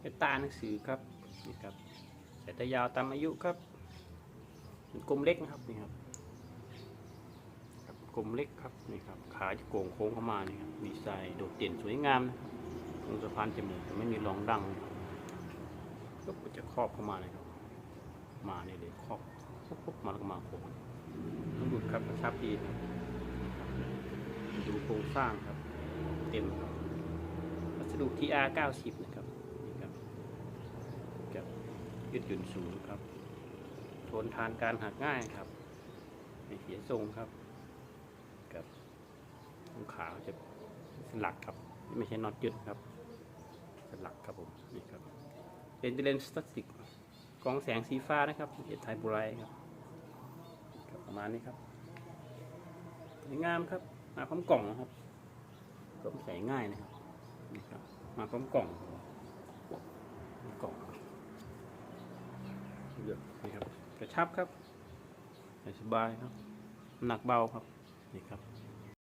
เป็นตาหนังสือครับนี่ครับสายตายาวตามอายุครับเป็นกลมเล็กนะครับนี่ครับกลมเล็กครับนี่ครับขาจะโก่งโค้งเข้ามานี่ครับดีไซน์โดดเด่นสวยงามนะครับตรงสะพานจมูกจะไม่มีรองดังนะครับก็จะครอบเข้ามาเลยครับ มาเนี่ยเลยครอบปุ๊บมาแล้วก็มาโค้งต้องดูครับกระชับดีดูโครงสร้างครับ เต็มครับ สดุ TR 90 นะครับนี่ครับกับยืดหยุ่นสูงครับ ทนทานการหักง่ายครับ ไม่เสียทรงครับกับตรงขาจะสลักครับ ไม่ใช่น็อตยึดครับ สลักครับผมนี่ครับเป็นเลนส์พลาสติกกองแสงสีฟ้านะครับเอทไทบูไรครับครับประมาณนี้ครับสวยงามครับมาพร้อมกล่องนะครับสวมใส่ง่ายนะครับ นี่ครับ มาพร้อมกล่องกล่องเลือกนี่ครับกระชับครับสบายครับหนักเบาครับนี่ครับ